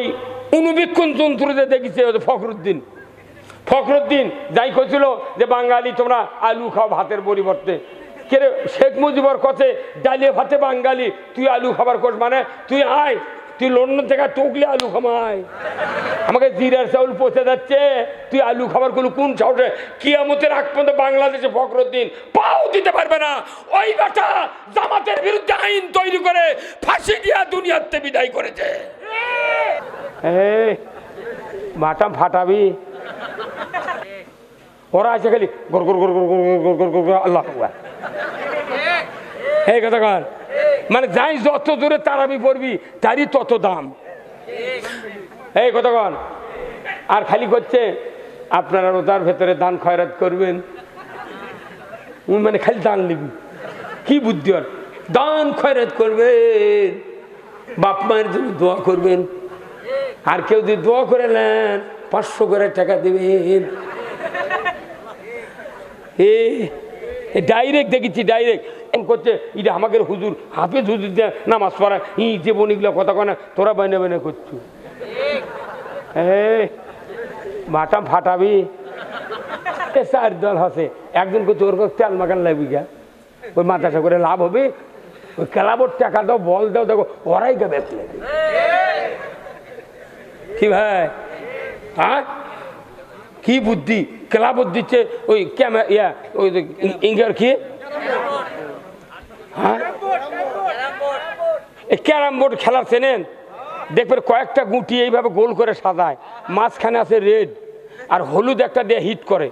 ওই অনুবীক্ষণ যন্ত্রতে দেখেছে ফখরুদ্দিন। ফখরুদ্দিন যাই করছিল যে, বাঙালি, তোমরা আলু খাও ভাতের পরিবর্তে। কেরে শেখ মুজিবর কথে ডালিয়ে ভাতে বাঙালি, তুই আলু খাবার কর মানে তুই আয়, তুই লন্ডন থেকে টুকলে আলু খামায় আমাকে জিরার চাউল পচে যাচ্ছে, তুই আলু খাবারগুলো কোন চাউলে? কিয়ামতের আগ পর্যন্ত বাংলাদেশে ফখরুদ্দিন পাও দিতে পারবে না। ওই বাটা জামাতের বিরুদ্ধে আইন তৈরি করে ফাঁসি দিয়া দুনিয়াতে বিদায় করেছে। এই বাটাম ফাটাবি। ওরা আছে খালি গর গর গর গর গর গর আল্লাহ কথা কর। মানে যাই যত দূরে তারাবি পড়বি, তারই তত দাম। এই কথা কন আর খালি করছে, আপনারা রোজার ভেতরে দান খয়রাত করবেন। উনি মানে খালি দান নিবি। কি বুদ্ধি ওর? দান খয়রাত করবেন। বাপ মায়ের জন্য দোয়া করবেন। আর কেউ যদি দোয়া করে নেন, পাঁচশো করে টাকা দেবেন। এ ডাইরেক্ট দেখেছি ডাইরেক্ট করছে এটা আমাকে হুজুর, হাফেজ হুজুর নামাজ পড়া ই যে বনিগুলো কথা কয় না, তোরা বাইনে বাইনে করছু। মাটাম ফাটাবি। চার দল আছে একজন করছে ওর তেল মাখান লাগবি গা ওই মাথাটা করে লাভ হবে। ওই ক্লাবর টাকা দাও বল দাও, দেখো, ওরাই গে বেচলে কি ভাই? হ্যাঁ? কি বুদ্ধি? ক্লাব দিচ্ছে ওই ক্যামেরা ইয়া, ওই ইঙ্গার কি? হ্যাঁ? এই ক্যারাম বোর্ড খেলা চেনেন? দেখবেন কয়েকটা গুটি এইভাবে গোল করে সাজায়। মাঝখানে আছে রেড আর হলুদ একটা দিয়ে হিট করে।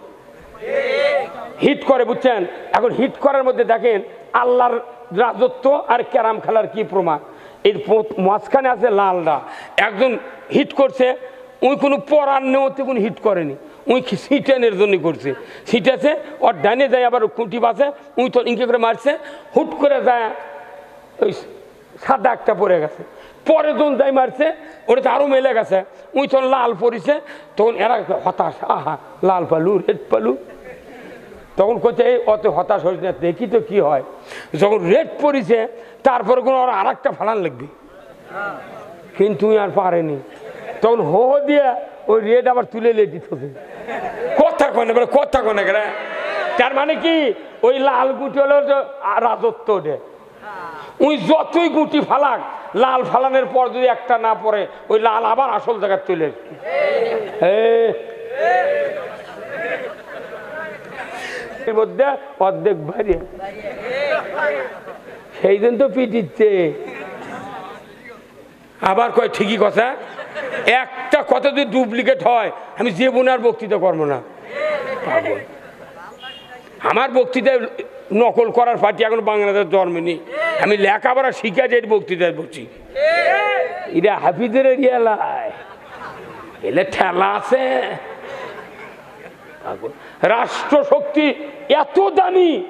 হিট করে, বুঝছেন? এখন হিট করার মধ্যে দেখেন আল্লাহর রাজত্ব আর ক্যারাম খেলার কি প্রমাণ? এর মাঝখানে আছে লালটা একজন হিট করছে ওই কোনো পরার নেওয়াতে কোনো হিট করেনি। উই সিটেনের জন্য করছে। সিটেছে ওর ডানে যায় আবার খুঁটি বাসে উই তো ইনকে করে মারছে। হুট করে যায়, ওই সাদা একটা পড়ে গেছে। পরে যখন যাই মারছে, ওটা তো আরও মেলে গেছে। উই তখন লাল পড়িছে তখন এরা হতাশ। আহা, লাল পালু রেড পালু। তখন কোথায় এই অত হতাশ হয়েছে না দেখি তো কি হয়। যখন রেড পড়িছে তারপরে কোনো আর আরেকটা ফালান লাগবে। কিন্তু আর পারেনি। তখন হো হো দিয়ে ওই রেড আবার তুলে লেটি থাকে কথা কনে বলে কথা কনে? গেলে তার মানে কি? ওই লাল গুটি হলো রাজত্ব ওঠে উই যতই গুটি ফালাক লাল ফালানের পর যদি একটা না পড়ে ওই লাল আবার আসল জায়গায় তুলে। এ এর মধ্যে অর্ধেক ভারী সেই দিন তো পিটিচ্ছে আবার কয়, ঠিকই কথা। একটা কথা যদি ডুপ্লিকেট হয়, আমি যে বোনার বক্তৃতা করব না। আমার বক্তৃতায় নকল করার পার্টি এখন বাংলাদেশ জন্মেনি। আমি লেখাপড়া শিখা যে বক্তৃতায় বলছি এটা হাফিজের এরিয়ালায় এলে ঠেলা আছে। পাগল। রাষ্ট্র শক্তি এত দামি।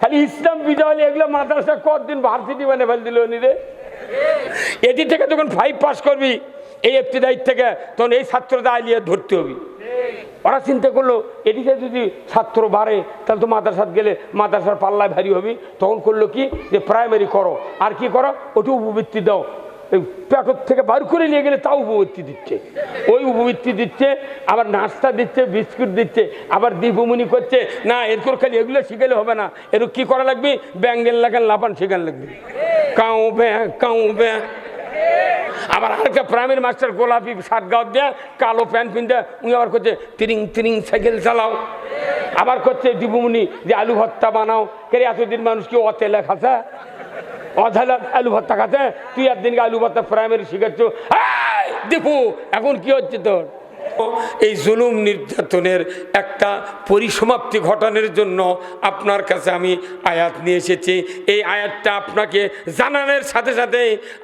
খালি ইসলাম বিজয় এগুলো মাদ্রাসা কতদিন ভার্সিটি মানে ফেল দিল রে? এটি থেকে যখন ফাইভ পাস করবি, এই এফতিদায়িত থেকে, তখন এই ছাত্রটা আলিয়ে ধরতে হবে। ওরা চিন্তা করল, এদিকে যদি ছাত্র বাড়ে, তাহলে তো মাদ্রাসাত গেলে মাদ্রাসার পাল্লায় ভারী হবি। তখন করল কি? যে প্রাইমারি করো। আর কি করো? ওটি উপবৃত্তি দাও। পেটর থেকে বার করে নিয়ে গেলে তাও উপবৃত্তি দিচ্ছে। ওই উপবৃত্তি দিচ্ছে, আবার নাস্তা দিচ্ছে, বিস্কুট দিচ্ছে, আবার দীপমনি করছে, না এরকম খালি এগুলো শিখালে হবে না। এরকম কি করা লাগবে? ব্যাঙ্গেল লাগান, লাপান শেখান লাগবে। কাউ ব্যাঁ কাউ ব্যাঁ। আবার আরেকটা প্রাইমারি মাস্টার গোলাপি শার্ট গাও দেয়া, কালো প্যান্ট পিনতে উনি আবার করছে, তিরিং তিরিং সাইকেল চালাও। আবার করছে দীপুমনি যে আলু ভর্তা বানাও। কে এতদিন মানুষ কি অতেলে খাসা? অধালা আলু ভর্তা খাতে তুই একদিনকে আলু ভর্তা প্রাইমারি শিখাচ্ছ দীপু, এখন কি হচ্ছে তোর? এই জুলুম নির্যাতনের একটা পরিসমাপ্তি ঘটানোর জন্য আপনার কাছে আমি আয়াত নিয়ে এসেছি। এই আয়াতটা আপনাকে জানানোর সাথে সাথে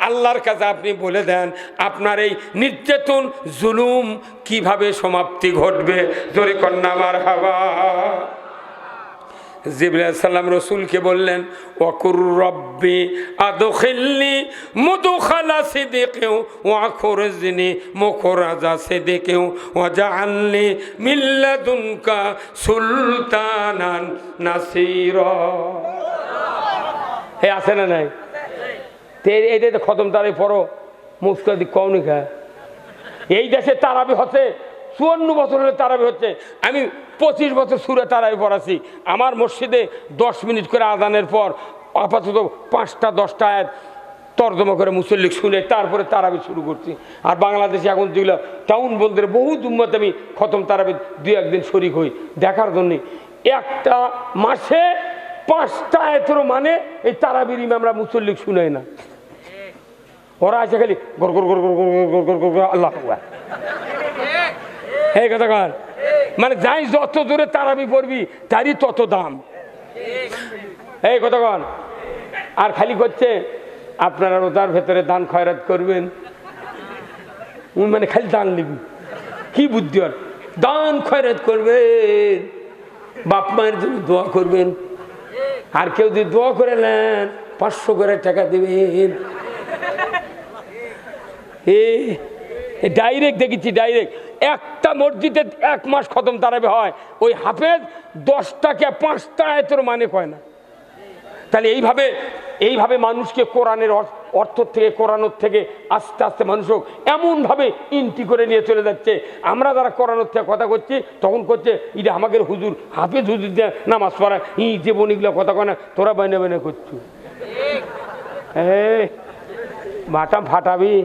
আল্লাহর কাছে আপনি বলে দেন, আপনার এই নির্যাতন, জুলুম কীভাবে সমাপ্তি ঘটবে? জোরে কন্যা আমার হাওয়া জিবরাইল সাল্লাম রসুলকে বললেন, ওয়াকুর রব্বি আদখিলনি মুদখালা সিদিকেও ওয়াখুরজনি মুখরাজা সিদিকেও ওয়াজআলনি মিল্লাদুনকা সুলতানান নাসিরা। হে, আছে না নাই? তে এইটা তো খতম তারে পড়ো মুস্কাদি কওনি খা এই দেশে তারাবি হচ্ছে, চুয়ান্ন বছর হলে তারাবি হচ্ছে। আমি পঁচিশ বছর সুরে তারাবি পড়াছি আমার মসজিদে দশ মিনিট করে আদানের পর আপাতত পাঁচটা দশটা আয়াত তর্জমা করে মুসল্লিক শুনে তারপরে তারাবি শুরু করছি আর বাংলাদেশে এখন যেগুলো টাউন বলতে বহু দুম্মতে আমি খতম তারাবি দু একদিন শরিক হই দেখার জন্যে একটা মাসে পাঁচটা আয়াতেরও মানে এই তারাবির ইমামরা মুসল্লিক শুনে না ওরা আছে খালি গর গর গর গর গর গর গর গর আল্লাহ। এই কথা কর মানে যাই যত দূরে তারাবি পড়বি, তারই তত দাম। এই কন। আর খালি করছে, আপনারা রোজার ভেতরে দান খয়রাত করবেন। উনি মানে খালি দান নিবি। কি বুদ্ধি ওর? দান খয়রাত করবেন। বাপ মায়ের জন্য দোয়া করবেন। আর কেউ যদি দোয়া করে নেন, পাঁচশো করে টাকা দেবেন। এ ডাইরেক্ট দেখেছি ডাইরেক্ট একটা মসজিদে এক মাস খতম তারাবে হয়। ওই হাফেজ দশটাকে পাঁচটা আয়তের মানে কয় না। তাহলে এইভাবে এইভাবে মানুষকে কোরআনের অর- অর্থ থেকে কোরআনোর থেকে আস্তে আস্তে মানুষ হোক এমনভাবে ইন্টি করে নিয়ে চলে যাচ্ছে। আমরা যারা কোরআনোর থেকে কথা করছি তখন করছে এটা আমাদের হুজুর হাফেজ হুজুর দিয়ে নামাজ পড়া ই যে বনিগুলো কথা কয় না তোরা বাইনে বাইনে করছ। এই মাটাম ফাটাবি।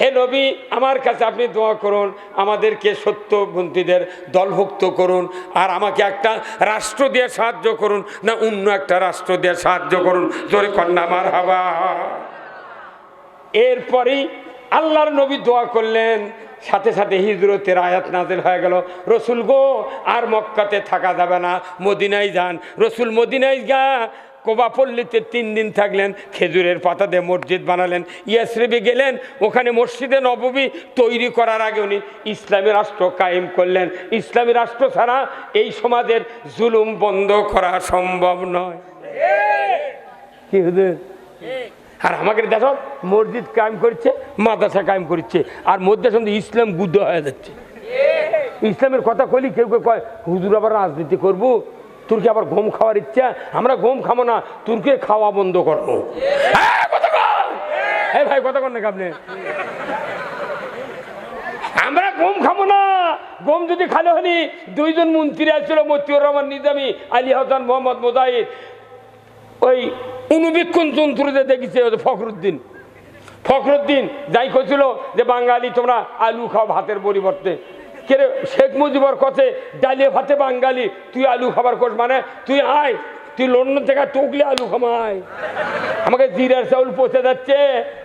হে নবী, আমার কাছে আপনি দোয়া করুন, আমাদেরকে সত্যবন্তীদের দলভুক্ত করুন, আর আমাকে একটা রাষ্ট্র দিয়ে সাহায্য করুন, না অন্য একটা রাষ্ট্র দিয়ে সাহায্য করুন। জোরে কন্যা আমার হাওয়া এরপরেই আল্লাহর নবী দোয়া করলেন, সাথে সাথে হিজরতের আয়াত নাজেল হয়ে গেল। রসুল গো, আর মক্কাতে থাকা যাবে না, মদিনায় যান। রসুল মদিনায় গা কোবা পল্লীতে তিন দিন থাকলেন, খেজুরের পাতা দিয়ে মসজিদ বানালেন, ইয়াসরিবে গেলেন, ওখানে মসজিদে নববী তৈরি করার আগে উনি ইসলামী রাষ্ট্র কায়েম করলেন। ইসলামী রাষ্ট্র ছাড়া এই সমাজের জুলুম বন্ধ করা সম্ভব নয়। আর আমাকে দেখো মসজিদ কায়েম করছে, মাদ্রাসা কায়েম করছে, আর মধ্যে সঙ্গে ইসলাম গুদ্ধ হয়ে যাচ্ছে। ইসলামের কথা কলি কেউ কেউ কয়, হুজুর আবার রাজনীতি করব? তুর্কি আবার গম খাওয়ার ইচ্ছা আমরা গম খাব না তুর্কে খাওয়া বন্ধ করব হ্যাঁ, ভাই কথা কন নাকি আপনি? আমরা গম খাব না। গম যদি খালে হলি দুইজন মন্ত্রী আসছিল মতিউর রহমান নিজামি আলী হাসান মোহাম্মদ মোজাহিদ। ওই অনুবীক্ষণ যন্ত্রতে দেখেছে ফখরুদ্দিন। ফখরুদ্দিন যাই করছিল যে বাঙালি তোমরা আলু খাও ভাতের পরিবর্তে। কে রে, শেখ মুজিবর কথে ডালিয়ে ভাতে বাঙালি তুই আলু খাবার কর মানে তুই আয় তুই লন্ডন থেকে টুকলে আলু খামায়। আমাকে জিরার চাউল পচে যাচ্ছে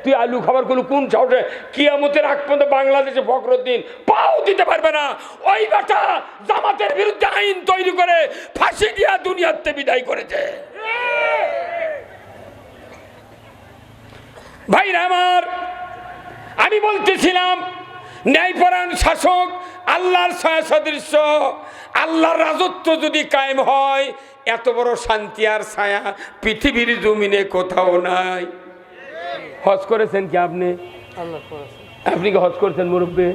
তুই আলু খাবারগুলো কোন চাউলে? কিয়ামতের আগ পর্যন্ত বাংলাদেশে ফখরুদ্দিন পাও দিতে পারবে না। ওই বেটা জামাতের বিরুদ্ধে আইন তৈরি করে ফাঁসি দিয়া দুনিয়াতে বিদায় করেছে। ভাইরা আমার আমি বলতেছিলাম ন্যায়পরায়ণ শাসক আল্লাহর ছায়া সদৃশ্য আল্লাহর রাজত্ব যদি কায়েম হয় এত বড় শান্তি আর ছায়া পৃথিবীর জমিনে কোথাও নাই। হজ করেছেন কি আপনি? আপনি কি হজ করেছেন মুরব্বী?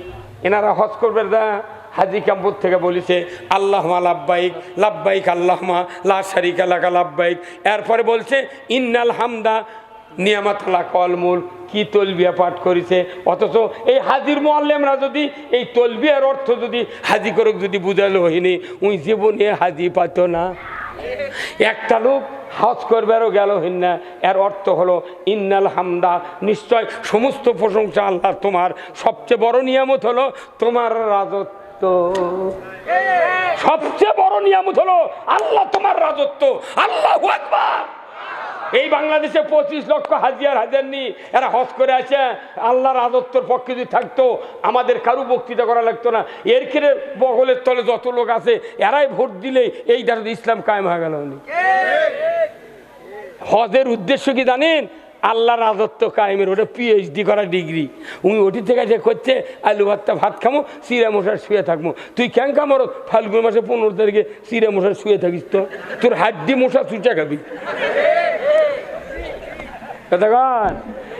এনারা হজ করবেন না। হাজি ক্যাম্পুর থেকে বলেছে আল্লাহ লাভবাইক লাভবাইক আল্লাহমা লা শারিকা লাকা লাভবাইক এরপরে বলছে ইন্নাল হামদা নিয়ামাত কলমুল কি তলবিয়া পাঠ করেছে? অথচ এই হাজির মোয়াল্লেমরা যদি, এই তলবিয়ার অর্থ যদি হাজি করুক যদি বুঝালো হইনি উই জীবনে হাজি পাত না। একটা লোক হজ করবারও গেল না। এর অর্থ হলো, ইন্নাল হামদা নিশ্চয় সমস্ত প্রশংসা আল্লাহ তোমার। সবচেয়ে বড় নিয়ামত হলো তোমার রাজত্ব। সবচেয়ে বড় নিয়ামত হলো, আল্লাহ তোমার রাজত্ব আল্লাহ আকবার এই বাংলাদেশে পঁচিশ লক্ষ হাজিয়ার হাজার নি এরা হজ করে আছে আল্লাহ রাজত্বর পক্ষে যদি থাকতো, আমাদের কারু বক্তৃতা করা লাগতো না। এর ক্ষেত্রে বগলের তলে যত লোক আছে, এরাই ভোট দিলে এই দ্বারা ইসলাম কায়েম হয়ে গেল উনি। হজের উদ্দেশ্য কি জানেন? আল্লাহ রাজত্ব কায়েমের, ওটা পিএইচডি করা ডিগ্রি উনি ওটি থেকে যে করছে, আলু ভাতটা ভাত খামো চিরা মশার শুয়ে থাকব। তুই কেন কামর ফাল্গুন মাসে পনেরো তারিখে চিরা মশার শুয়ে থাকিস তো। তোর হাড্ডি মশা চুচা খাবি। কতক্ষণ?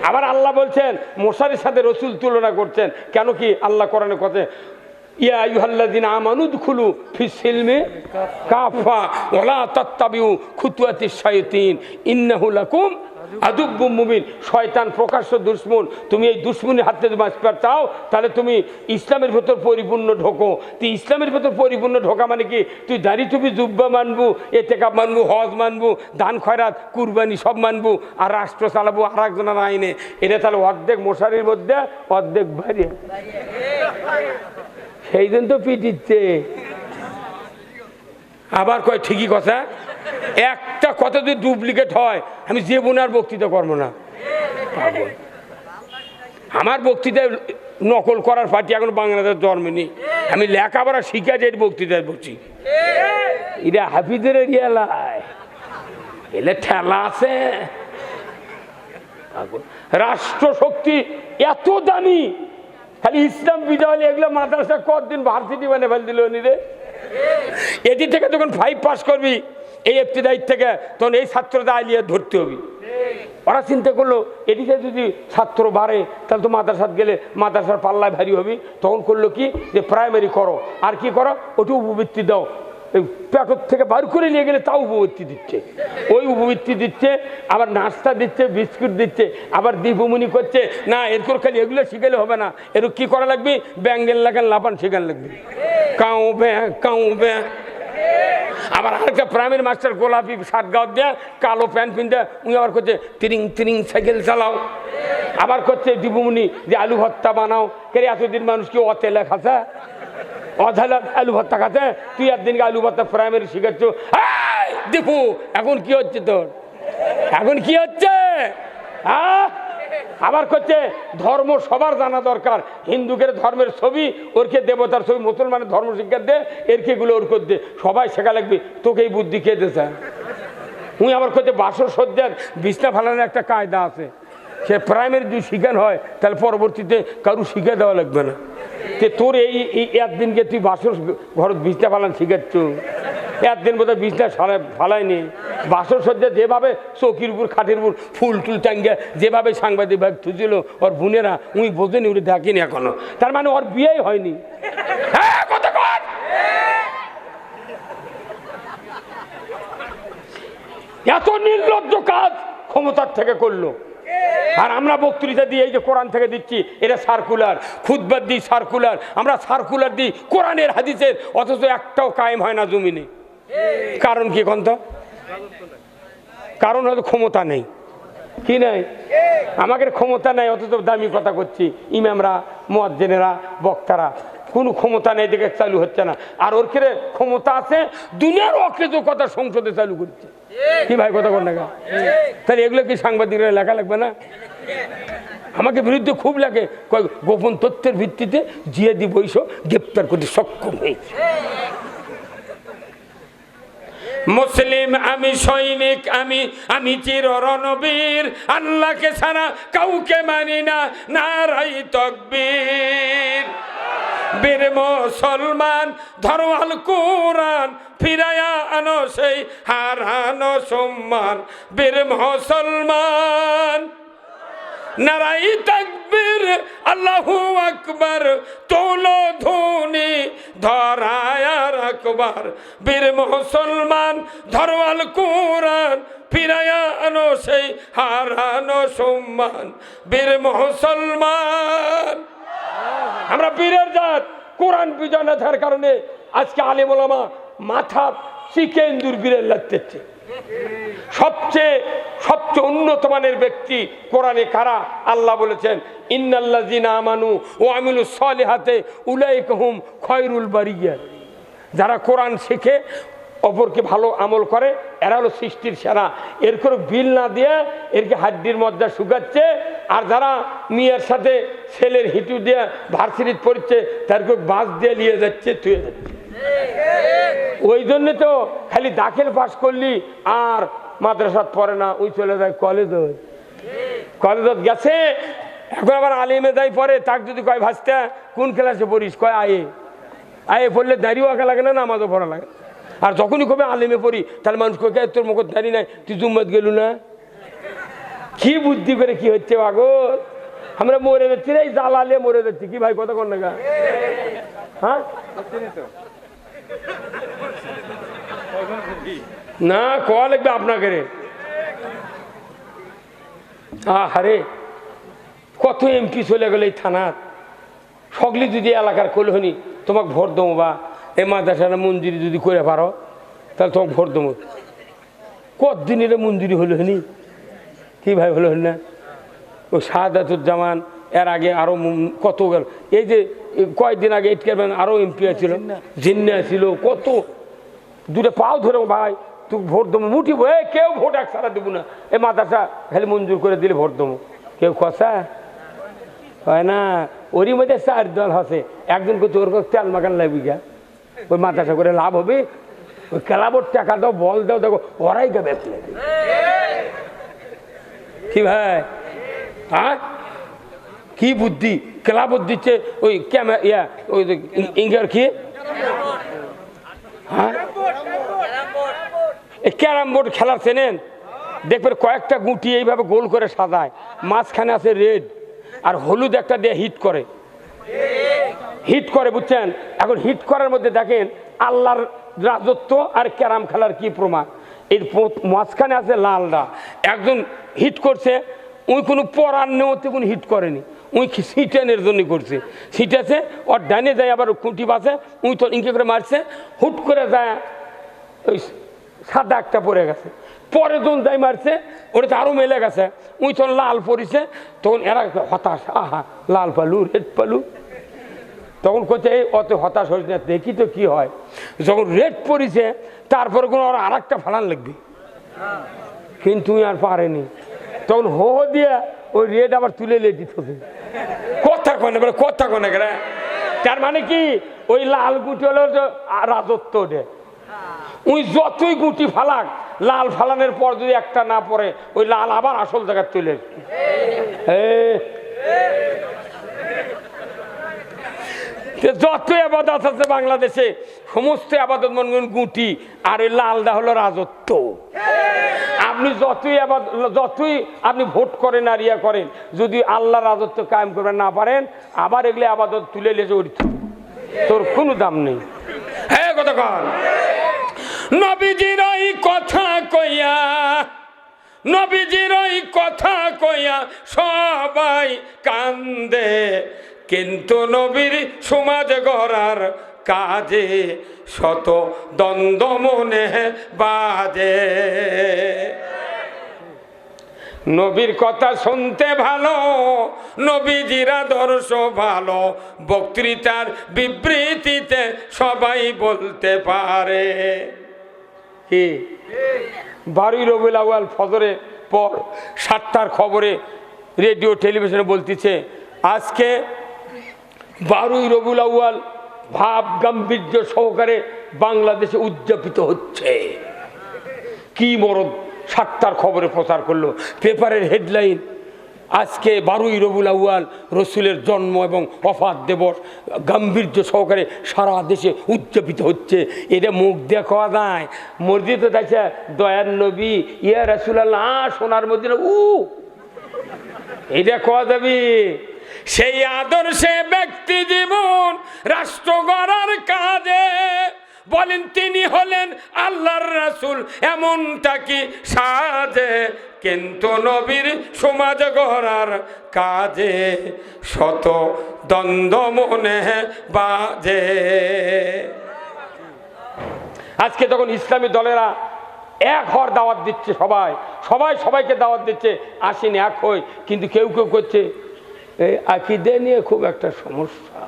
আবার আল্লাহ বলছেন, মশারির সাথে রসুল তুলনা করছেন কেন কি আল্লাহ করানোর কথা ইয়া আইয়ুহাল্লাযিন আমানুদ খুলু কাফা ইন্নাহু লাকুম আদুব্বুম মুবিন শয়তান প্রকাশ্য দুশ্মন। তুমি এই দুশ্মনের হাত থেকে বাঁচতে চাও, তাহলে তুমি ইসলামের ভেতর পরিপূর্ণ ঢোকো। তুই ইসলামের ভেতর পরিপূর্ণ ঢোকা মানে কি? তুই দাড়ি টুপি জুব্বা মানবু এতেকাপ মানবু, হজ মানবু, দান খয়রাত, কুরবানি সব মানবু, আর রাষ্ট্র চালাবো আর একজনের আইনে। এটা তাহলে অর্ধেক মশারির মধ্যে, অর্ধেক বাইরে সেই জন্য তো পিটিচ্ছে। আবার কয়, ঠিকই কথা। একটা কথা যদি ডুপ্লিকেট হয়, আমি যে বোনার বক্তৃতা করব না। আমার বক্তৃতায় নকল করার পার্টি এখন বাংলাদেশ জন্মেনি আমি লেখাপড়া শিখা যে বক্তৃতায় বলছি। এটা হাফিজের এলে ঠেলা আছে। পাগল। রাষ্ট্র শক্তি এত দামি। খালি ইসলাম বিজয় এগুলো মাদ্রাসা কতদিন ভার্সিটি মানে ফেল দিল রে? এটি থেকে যখন ফাইভ পাস করবি এই এফতিদায়িত থেকে তখন এই ছাত্রটা আলিয়ে ধরতে হবে। ওরা চিন্তা করল, এদিকে যদি ছাত্র বাড়ে, তাহলে তো মাদ্রাসাত গেলে মাদ্রাসার পাল্লায় ভারী হবি। তখন করল কি? যে প্রাইমারি করো। আর কি করো? ওটি উপবৃত্তি দাও। প্যাকেট থেকে বার করে নিয়ে গেলে তাও উপবৃত্তি দিচ্ছে। ওই উপবৃত্তি দিচ্ছে, আবার নাস্তা দিচ্ছে, বিস্কুট দিচ্ছে, আবার দীপমনি করছে, না এরকম খালি এগুলো শিখালে হবে না। এরকম কি করা লাগবে? ব্যাঙ্গেল লাগান লাপান শেখান লাগবে। কাউ ব্যাঁ কাউ ব্যাঁ আবার আরেকটা প্রাইমারি মাস্টার গোলাপি শার্ট গাও দেয়া কালো প্যান্ট পিনতে, উনি আবার করছে তিরিং তিরিং সাইকেল চালাও। আবার করছে দীপুমনি যে আলু ভর্তা বানাও। কে এতদিন মানুষ কি অতেলে খাচ্ছে? অধালা আলু ভর্তা খাচ্ছে? তুই একদিনকে আলু ভর্তা প্রাইমারি শিখাচ্ছ দীপু এখন কি হচ্ছে তোর? এখন কি হচ্ছে? হ্যাঁ আবার করছে, ধর্ম সবার জানা দরকার। হিন্দুকের ধর্মের ছবি, ওরকে দেবতার ছবি, মুসলমানের ধর্ম শিক্ষা দে, এরকে গুলো ওর করে দে। সবাই শেখা লাগবে তোকে এই বুদ্ধি কে দিয়েছে? উনি আবার করছে বাসর সজ্জার বিছনা ফালানোর একটা কায়দা আছে। সে প্রাইমারি যদি শিখান হয়, তাহলে পরবর্তীতে কারু শিখে দেওয়া লাগবে না। তোর এই এই একদিনকে তুই বাসর ঘর বিছনা ফালান শিখাচ্ছ। একদিন বোধহয় বিছনা সারা ফালায়নি। বাসর সজ্জা যেভাবে চৌকির উপর, খাটের উপর ফুল টুল টাঙ্গে যেভাবে সাংবাদিক ভাগ থুছিল ওর বোনেরা, উনি বোঝেনি উনি দেখেনি এখনও। তার মানে ওর বিয়েই হয়নি। হ্যাঁ এত নির্লজ্জ কাজ ক্ষমতার থেকে করল। আর আমরা বক্তৃতা দিই এই যে কোরআন থেকে দিচ্ছি, এটা সার্কুলার খুদবার দিই সার্কুলার, আমরা সার্কুলার দিই কোরআনের হাদিসের, অথচ একটাও কায়েম হয় না জমিনে। কারণ কি কন্ত কারণ হয়তো ক্ষমতা নেই। কি নাই? আমাদের ক্ষমতা নেই, অথচ দামি কথা করছি। ইমামরা, মোয়াজ্জেনেরা, বক্তারা, কোনো ক্ষমতা নেই দেখে চালু হচ্ছে না। আর ওর ক্ষেত্রে ক্ষমতা আছে? দুনিয়ার অকৃত কথা সংসদে চালু করছে। কি ভাই কথা কর না তাহলে এগুলো কি সাংবাদিকরা লেখা লাগবে না? আমাকে বিরুদ্ধে খুব লাগে। গোপন তথ্যের ভিত্তিতে জিয়াদি বৈশ গ্রেপ্তার করতে সক্ষম হয়েছে। মুসলিম, আমি সৈনিক, আমি আমি চির রণবীর আল্লাহকে ছাড়া কাউকে মানি না, নারাই তকবীর। বীর মুসলমান, ধরো আল ফিরায়া আনো সেই হারানো সম্মান। বীর মুসলমান, নারাই তাকবীর। আল্লাহু আকবার, তোলো ধুনি ধরায়ার আকবার বীর মুসলমান, ধরওয়াল কোরআন ফিরায়া আনো সেই হারানো সম্মান। বীর মুসলমান, আমরা বীরের জাত, কোরআন বিজয় না কারণে আজকে আলেম ওলামা মাথা শিখে ইন্দুর বীরের লাগতেছে সবচেয়ে সবচেয়ে উন্নত মানের ব্যক্তি কোরআনে কারা? আল্লাহ বলেছেন ইন্নাল্লাজিনা আমানু ও আমিলু সলিহাতে উলাইক হুম খয়রুল বারিয়া যারা কোরআন শিখে, অপরকে ভালো আমল করে, এরা হলো সৃষ্টির সেরা। এর কোনো বিল না দিয়ে এরকে হাড্ডির মধ্যে শুকাচ্ছে, আর যারা মেয়ের সাথে ছেলের হিটু দিয়ে ভার্সিটিত পড়ছে, তারকে বাস দিয়ে নিয়ে যাচ্ছে তুয়ে যাচ্ছে। ওই জন্য তো খালি দাখিল পাস করলি আর মাদ্রাসাত পড়ে না, ওই চলে যায় কলেজ কলেজত গেছে, এখন আবার আলিমে যাই পরে তাক যদি কয় ভাসতে, কোন ক্লাসে পড়িস? কয় আয়ে আয়ে পড়লে দাঁড়িয়েও আঁকা লাগে না, নামাজও পড়া লাগে। আর যখনই কবে আলিমে পড়ি, তাহলে মানুষ কয়ে তোর মুখ দাঁড়িয়ে নাই? তুই জুম্মত গেলু না? কি বুদ্ধি করে কি হচ্ছে পাগল? আমরা মরে যাচ্ছি রে জ্বালালে মরে যাচ্ছি। কি ভাই, কথা কর না? হ্যাঁ? না, কয়া লাগবে আপনাকে রে? আহারে, কত এমপি চলে গেল এই থানার। সকলে যদি এলাকার কলহনি তোমাকে ভোট দেবো বা এই মাদ্রাসার মঞ্জুরি যদি করে পারো, তাহলে তোমাকে ভোট দেবো। কতদিনের মঞ্জুরি হলো হনি? কি ভাই হলো হনি না? ও শাহাদাতুজ্জামান এর আগে আরও কত গেল। এই যে কয়েকদিন আগে ইটকারবেন আরও এমপি ছিল। জিন্না। ছিল। কত দুটো পাও ধরে ভাই তুই ভোট দেবো মুঠিব এ কেউ ভোট এক সারা দেবো না। এ মাথাটা খালি মঞ্জুর করে দিলে ভোট দেবো। কেউ কষা? হয় না। ওরই মধ্যে চার দল আছে একজন করছে ওর কাছে তেল মাখান লাগবি গা ওই মাথাটা করে লাভ হবে। ওই ক্লাবর টাকা দাও বল দাও দেখো ওরাই গাবে কি ভাই? হ্যাঁ? কি বুদ্ধি? ক্লাবত দিচ্ছে ওই ক্যামেরা ইয়া, ওই ইঙ্গার কি? হ্যাঁ? ক্যারাম বোর্ড খেলার চেনেন? দেখবেন কয়েকটা গুটি এইভাবে গোল করে সাজায়। মাঝখানে আছে রেড আর হলুদ একটা দিয়ে হিট করে। হিট করে, বুঝছেন? এখন হিট করার মধ্যে দেখেন আল্লাহর রাজত্ব আর ক্যারাম খেলার কি প্রমাণ? এর মাঝখানে আছে লালটা একজন হিট করছে, ওই কোনো পরার নেওয়াতে কোনো হিট করেনি। ওই সিটেনের জন্য করছে। সিটেছে, ওর ডানে যায় আবার খুঁটি বাসে উই তো ইঙ্কে করে মারছে, হুট করে যায়, ওই সাদা একটা পড়ে গেছে। পরে যখন যাই মারছে, ওটা তো আরও মেলে গেছে। উই তখন লাল পড়িছে, তখন এরা হতাশ, আহা, লাল পালু, রেড পালু। তখন কোথায় এই, অত হতাশ হয়েছে না, দেখি তো কি হয়। যখন রেড পড়িছে, তারপরে কোনো আর একটা ফালান লাগবে। কিন্তু আর পারেনি। তখন হো হো দিয়ে ওই রেড আবার তুলে লেটি থাকে কথা কনে বলে কথা কনে? গেলে তার মানে কি? ওই লাল গুটি হলো রাজত্ব ওঠে ওই যতই গুটি ফালাক, লাল ফালানের পর যদি একটা না পড়ে, ওই লাল আবার আসল জায়গায় তুলে যত আবাদত আছে বাংলাদেশে, সমস্ত আবাদত মনে গুটি, আর ওই লালদা হলো রাজত্ব। আপনি যতই আবাদ যতই আপনি ভোট করেন আর ইয়া করেন, যদি আল্লাহ রাজত্ব কায়েম করতে না পারেন, আবার এগুলো আবাদত তুলে লেজে উঠতে তোর কোনো দাম নেই। হ্যাঁ কতক্ষণ নবীজির ওই কথা কইয়া নবীজির ওই কথা কইয়া সবাই কান্দে। কিন্তু নবীর সমাজ গড়ার কাজে শত দ্বন্দ্ব মনে বাজে। নবীর কথা শুনতে ভালো, নবীজির আদর্শ ভালো, বক্তৃতার বিবৃতিতে সবাই বলতে পারে। কি? বারুই রবিউল আউয়াল ফজরে পর সাতটার খবরে রেডিও, টেলিভিশনে বলতেছে, আজকে বারুই রবিউল আউয়াল ভাব গাম্ভীর্য সহকারে বাংলাদেশে উদযাপিত হচ্ছে। কি মরদ সাতটার খবরে প্রচার করল। পেপারের হেডলাইন, আজকে বারোই রবুল আউয়াল রসুলের জন্ম এবং অফাত দেবস, গাম্ভীর্য সহকারে সারা দেশে উদযাপিত হচ্ছে। এটা মুখ দিয়ে খাওয়া যায়? মসজিদ দেখছে দয়ার নবী, ইয়া রসুল্লাহ সোনার মধ্যে উ। এটা খাওয়া যাবি? সেই আদর্শে ব্যক্তি জীবন রাষ্ট্র গড়ার কাজে বলেন, তিনি হলেন আল্লাহর রাসূল। এমনটা কি সাজে? কিন্তু নবীর সমাজ গড়ার কাজে শত দ্বন্দ্ব মনে বাজে। আজকে তখন ইসলামী দলেরা এক হওয়ার দাওয়াত দিচ্ছে সবাই সবাই সবাইকে দাওয়াত দিচ্ছে, আসেন এক হই, কিন্তু কেউ কেউ করছে এই আকিদে নিয়ে খুব একটা সমস্যা।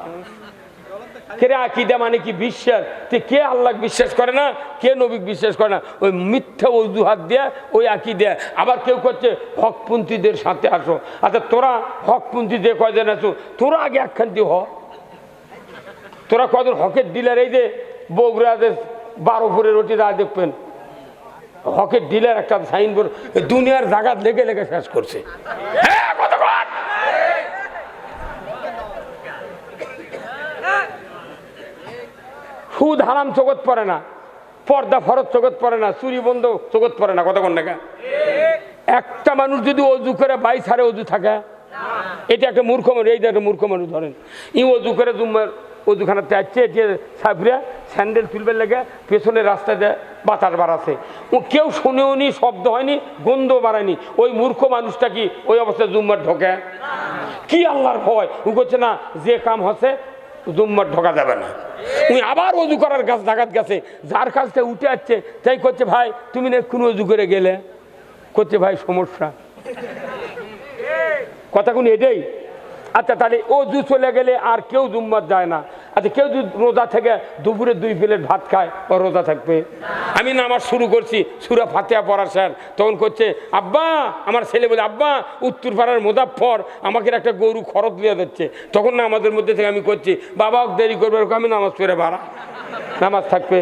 কে আকিদা মানে কি বিশ্বাস? তে কে আল্লাহ বিশ্বাস করে না? কে নবী বিশ্বাস করে না? ওই মিথ্যা অজুহাত দেয়া ওই আকি দেয়া আবার কেউ করছে হকপন্থীদের সাথে আসো। আচ্ছা তোরা হকপন্থীদের কয়জন আসো তোরা আগে একখান দিয়ে হ। তোরা কয়জন হকের ডিলার এই যে বগুড়াদের বারো ফুরের রুটি রা দেখবেন। হকের ডিলার একটা সাইনবোর্ড দুনিয়ার জাগাত লেগে লেগে শেষ করছে। হ্যাঁ, কতক্ষণ? সুদ হারাম চোখত পড়ে না, পর্দা ফরত চোখত পড়ে না, চুরি বন্ধ চোখত পড়ে না কতক্ষণ দেখা একটা মানুষ যদি অজু করে বাই সারে অজু থাকে, এটা একটা মূর্খ মানুষ এইটা একটা মূর্খ মানুষ ধরেন, ই অজু করে জুম্মার অজুখানা চাচ্ছে যে সাবরে স্যান্ডেল তুলবে লেগে পেছনের রাস্তায় দিয়ে বাতাস বাড়াছে ও কেউ শুনেও নি, শব্দ হয়নি গন্ধ বাড়ায়নি। ওই মূর্খ মানুষটা কি ওই অবস্থায় জুম্মার ঢোকে? কি আল্লাহর ভয়? ও করছে না, যে কাম হচ্ছে জুম্মার ঢোকা যাবে না। উনি আবার অজু করার গাছ ডাকাত গেছে। যার কাছ থেকে উঠে আসছে, তাই করছে, ভাই, তুমি না এক্ষুনি অজু করে গেলে? করছে, ভাই, সমস্যা। কথা কোন এটাই? আচ্ছা তাহলে অজু চলে গেলে আর কেউ জুম্মার যায় না। আচ্ছা কেউ যদি রোজা থেকে দুপুরে দুই প্লেট ভাত খায়, ও রোজা থাকবে। আমি নামাজ শুরু করছি, সুরা ফাতেহা পড়ার স্যার। তখন করছে, আব্বা, আমার ছেলে বলে, আব্বা উত্তর পাড়ার মোদাফর আমাকে একটা গরু খরচ দিয়ে দিচ্ছে। তখন না আমাদের মধ্যে থেকে আমি করছি বাবা দেরি করবে আমি নামাজ পড়ে বাড়া। নামাজ থাকবে।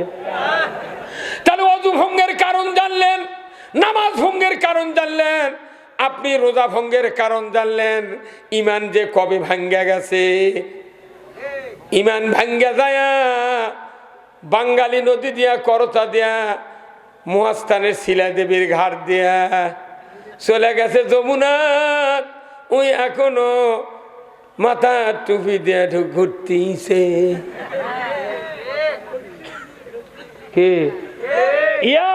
তাহলে অজু ভঙ্গের কারণ জানলেন, নামাজ ভঙ্গের কারণ জানলেন, আপনি রোজা ভঙ্গের কারণ জানলেন, ইমান যে কবে ভাঙ্গা গেছে ইমান ভাঙ্গা যায়। বাঙ্গালী নদী দিয়া, করতা দিয়া মহাস্থানের শিলা দেবীর ঘাট দিয়া। চলে গেছে যমুনা ওই এখনও মাথা টুপি দিয়া ঢুক ঘুরতিছে। কে? ইয়া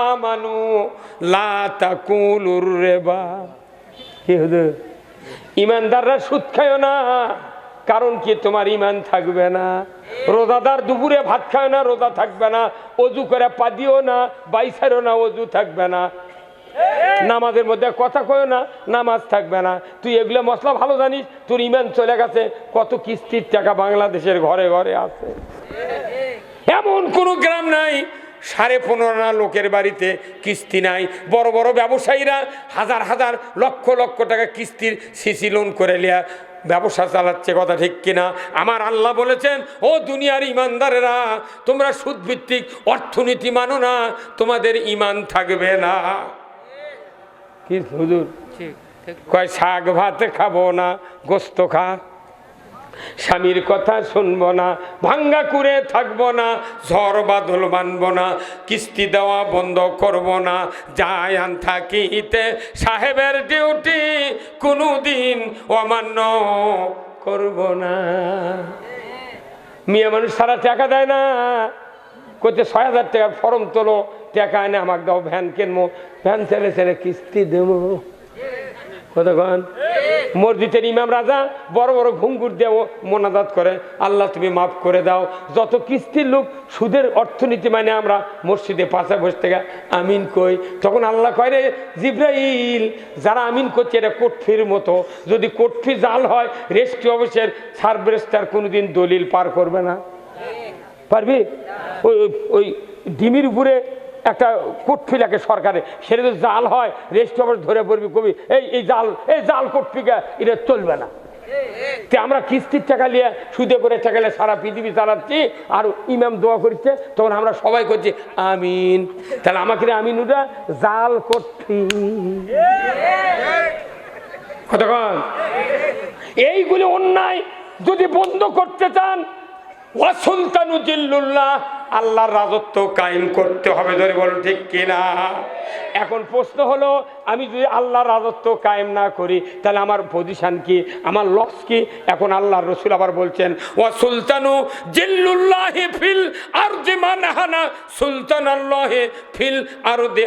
আমানু, লা তাকুলুর রিবা। কি হলো ইমানদাররা সুদ খায় না। কারণ কি? তোমার ইমান থাকবে না। রোজাদার দুপুরে ভাত খায় না, রোজা থাকবে না। অজু করে পা দিও না, বাইসারও না, অজু থাকবে না। নামাজের মধ্যে কথা কয় না, নামাজ থাকবে না। তুই এগুলো মশলা ভালো জানিস? তোর ইমান চলে গেছে। কত কিস্তির টাকা বাংলাদেশের ঘরে ঘরে আছে। এমন কোনো গ্রাম নাই সাড়ে পনেরো না লোকের বাড়িতে কিস্তি নাই। বড় বড় ব্যবসায়ীরা হাজার হাজার লক্ষ লক্ষ টাকা কিস্তির সিসি লোন করে লিয়া ব্যবসা চালাচ্ছে কথা ঠিক কিনা? আমার আল্লাহ বলেছেন ও দুনিয়ার ইমানদারেরা তোমরা সুদভিত্তিক অর্থনীতি মানো না তোমাদের ইমান থাকবে না। কি হুজুর? কয় শাক ভাত খাব না গোস্ত খা। স্বামীর কথা শুনব না, ভাঙ্গা করে থাকব না, ঝড় বাদল মানবো না, কিস্তি দেওয়া বন্ধ করব না যাই আন থাকিতে সাহেবের ডিউটি কোনো দিন অমান্য করব না। মেয়ে মানুষ সারা টাকা দেয় না। করতে ছয় হাজার টাকার ফর্ম তোলো, টাকা এনে আমাকে দাও, ভ্যান কিনবো, ভ্যান ছেলে ছেলে কিস্তি দেবো। কতক্ষণ? মসজিদের ইমাম রাজা বড় বড় ঘুঙ্গুর দেও মোনাজাত করে আল্লাহ তুমি মাফ করে দাও। যত কিস্তির লোক সুদের অর্থনীতি মানে আমরা মসজিদে পাশে বসে থেকে আমিন কই। তখন আল্লাহ কয় রে জিব্রাইল যারা আমিন করছে এটা কোটফির মতো। যদি কোটফি জাল হয় রেস্টি অফিসের সার্ভেস্টার কোনোদিন দলিল পার করবে না। পারবি? ওই ওই- ওই ডিমির উপরে একটা কোটফি লাগে সরকারে, সেটা যদি জাল হয়, রেস্ট অফিস ধরে পড়বি কবি, এই এই জাল এই জাল কোটফিকা এটা চলবে না। আমরা কিস্তির টাকা নিয়ে সুদে করে টাকা নিয়ে সারা পৃথিবী চালাচ্ছি, আর ইমাম দোয়া করছে, তখন আমরা সবাই করছি, আমিন। তাহলে আমাকে আমিন ওটা জাল কোটফি। কতক্ষণ এইগুলি অন্যায় যদি বন্ধ করতে চান ওয়াসুলতানু জিল্লুল্লাহ। আল্লাহর রাজত্ব কায়েম করতে হবে, ধরে বলুন ঠিক কিনা? এখন প্রশ্ন হলো, আমি যদি আল্লাহর রাজত্ব কায়েম না করি, তাহলে আমার পজিশান কি? আমার লস কি? এখন আল্লাহর রসুল আবার বলছেন ও সুলতানু জিল্লুল্লাহি ফিল আর যে মানহানা সুলতান আল্লাহে ফিল আরদি